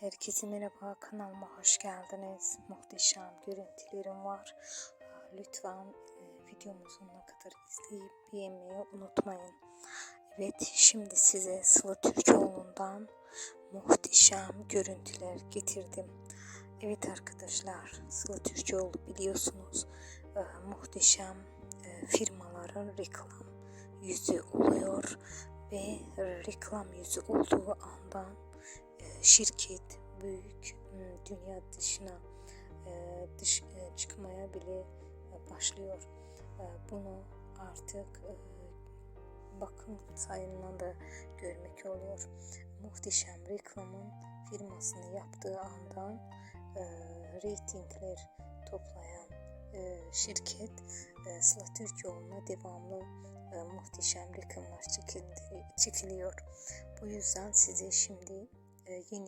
Herkese merhaba kanalıma hoş geldiniz. Muhteşem görüntülerim var. Lütfen e, videomu sonuna kadar izleyip beğenmeyi unutmayın. Evet şimdi size Sıla Türkoğlu'ndan muhteşem görüntüler getirdim. Evet arkadaşlar Sıla Türkoğlu biliyorsunuz e, muhteşem e, firmaların reklam yüzü oluyor ve reklam yüzü olduğu andan şirket büyük m, dünya dışına e, dış e, çıkmaya bile başlıyor. Bunu artık bakım sayımından da görmek oluyor. Muhteşem reklamın firmasını yaptığı andan e, reytingler toplayan şirket e, Sıla Türkoğlu'na devamlı muhteşem reklamlar çekiliyor. Bu yüzden size şimdi e, yeni